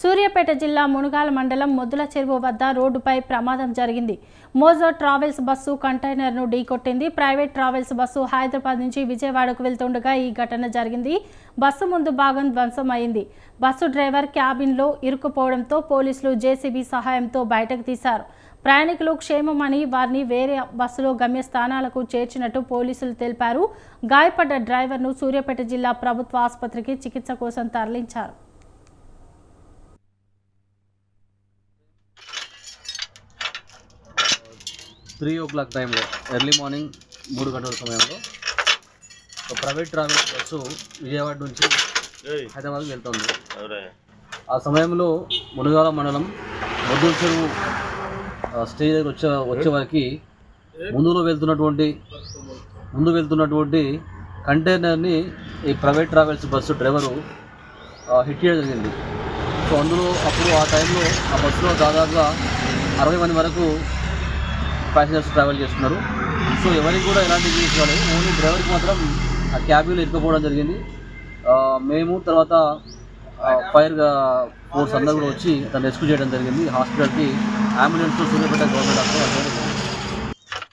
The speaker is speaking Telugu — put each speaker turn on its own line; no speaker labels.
సూర్యాపేట జిల్లా మునుగాల మండలం మొద్దుల చెరువు వద్ద రోడ్డుపై ప్రమాదం జరిగింది. మోజో ట్రావెల్స్ బస్సు కంటైనర్ను ఢీకొట్టింది. ప్రైవేట్ ట్రావెల్స్ బస్సు హైదరాబాద్ నుంచి విజయవాడకు వెళ్తుండగా ఈ ఘటన జరిగింది. బస్సు ముందు భాగం ధ్వంసం అయింది బస్సు డ్రైవర్ క్యాబిన్లో ఇరుక్కుపోవడంతో పోలీసులు జేసీబీ సహాయంతో బయటకు తీశారు. ప్రయాణికులు క్షేమమని వారిని వేరే బస్సులో గమ్యస్థానాలకు చేర్చినట్టు పోలీసులు తెలిపారు. గాయపడ్డ డ్రైవర్ను సూర్యాపేట జిల్లా ప్రభుత్వ ఆసుపత్రికి చికిత్స కోసం తరలించారు.
త్రీ ఓ క్లాక్ టైంలో ఎర్లీ మార్నింగ్ మూడు గంటల సమయంలో ఒక ప్రైవేట్ ట్రావెల్స్ బస్సు విజయవాడ నుంచి హైదరాబాద్కి వెళ్తుంది. ఆ సమయంలో మునుగాల మండలం మొద్దుల చెరువు స్టేజ్ దగ్గర వచ్చే వచ్చే వారికి ముందులో వెళ్తున్నటువంటి ముందు వెళ్తున్నటువంటి కంటైనర్ని ఈ private travels bus driver hit చేయడం జరిగింది. సో అందులో అప్పుడు ఆ టైంలో ఆ బస్సులో దాదాపుగా అరవై మంది వరకు ప్యాసింజర్స్ ట్రావెల్ చేస్తున్నారు. సో ఎవరికి కూడా ఎలాంటి ఇంగ్లీష్ కాలేదు. ఓన్లీ డ్రైవర్కి మాత్రం ఆ క్యాబ్లో ఇరుకపోవడం జరిగింది. మేము తర్వాత ఫైర్గా ఫైర్ ఫోర్స్ అందరూ కూడా వచ్చి అతను రెస్క్యూ చేయడం జరిగింది. హాస్పిటల్కి అంబులెన్స్లో సూర్యాపేట గవర్నమెంట్ హాస్పిటల్